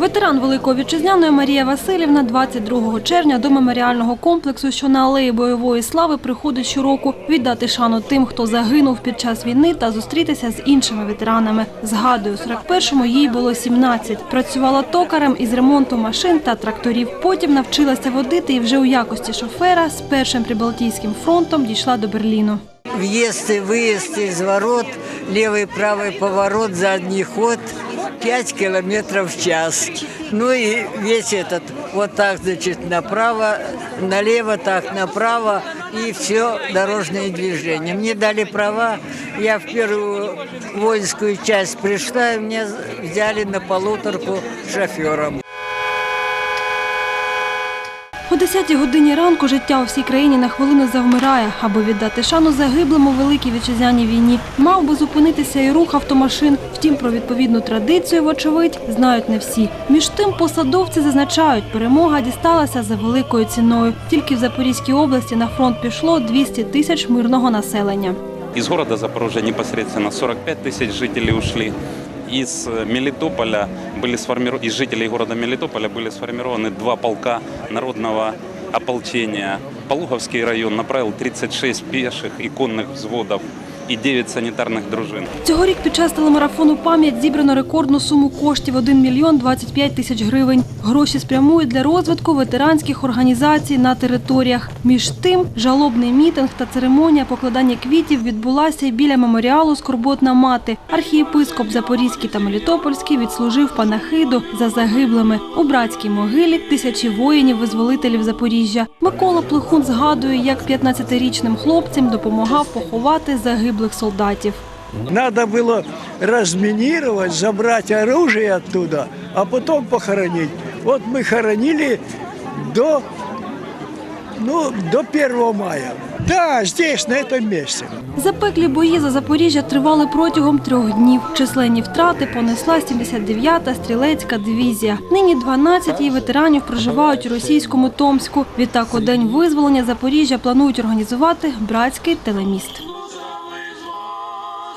Ветеран Великої Вітчизняної Марія Васильівна 22 червня до меморіального комплексу, що на алеї бойової слави, приходить щороку віддати шану тим, хто загинув під час війни та зустрітися з іншими ветеранами. Згадую, у 41-му їй було 17. Працювала токарем із ремонту машин та тракторів. Потім навчилася водити і вже у якості шофера з першим прибалтійським фронтом дійшла до Берліну. Въезд и выезд из ворот, левый правый поворот, задний ход, 5 километров в час. Ну и весь этот, вот так, значит, направо, налево, так, направо, и все дорожное движение. Мне дали права, я в первую воинскую часть пришла, и меня взяли на полуторку шофером. О 10 годині ранку життя у всій країні на хвилину завмирає, аби віддати шану загиблим у великій вітчизняній війні. Мав би зупинитися і рух автомашин. Втім, про відповідну традицію, вочевидь, знають не всі. Між тим, посадовці зазначають, перемога дісталася за великою ціною. Тільки в Запорізькій області на фронт пішло 200 тисяч мирного населення. Из города Запорожья непосредственно 45 тысяч жителей ушли. Из э, Мелитополя были сформированы, из жителей города Мелитополя были сформированы два полка народного ополчения. Полуговский район направил 36 пеших и конных взводов и 9 санитарных дружин. Цьогорік під час телемарафону «Пам'ять» зібрано рекордну суму коштів – 1 мільйон 25 тисяч гривень. Гроші спрямують для розвитку ветеранських організацій на територіях. Між тим, жалобний мітинг та церемонія покладання квітів відбулася біля меморіалу «Скорботна мати». Архієпископ Запорізький та Мелітопольський відслужив панахиду за загиблими. У братській могилі тисячі воїнів-визволителів Запоріжжя. Микола Плехун згадує, як 15-річним хлопцям допомагав поховати загиблих солдатів. Надо было разминировать, забрать оружие оттуда, а потом похоронить. Вот мы хоронили до, ну, до 1 мая. Да, здесь, на этом месте. Запеклі бої за Запоріжжя тривали протягом трьох днів. Численні втрати понесла 79-та стрілецька дивізія. Нині 12 її ветеранів проживають у російському Томську. Відтак у день визволення Запоріжжя планують організувати братський телеміст.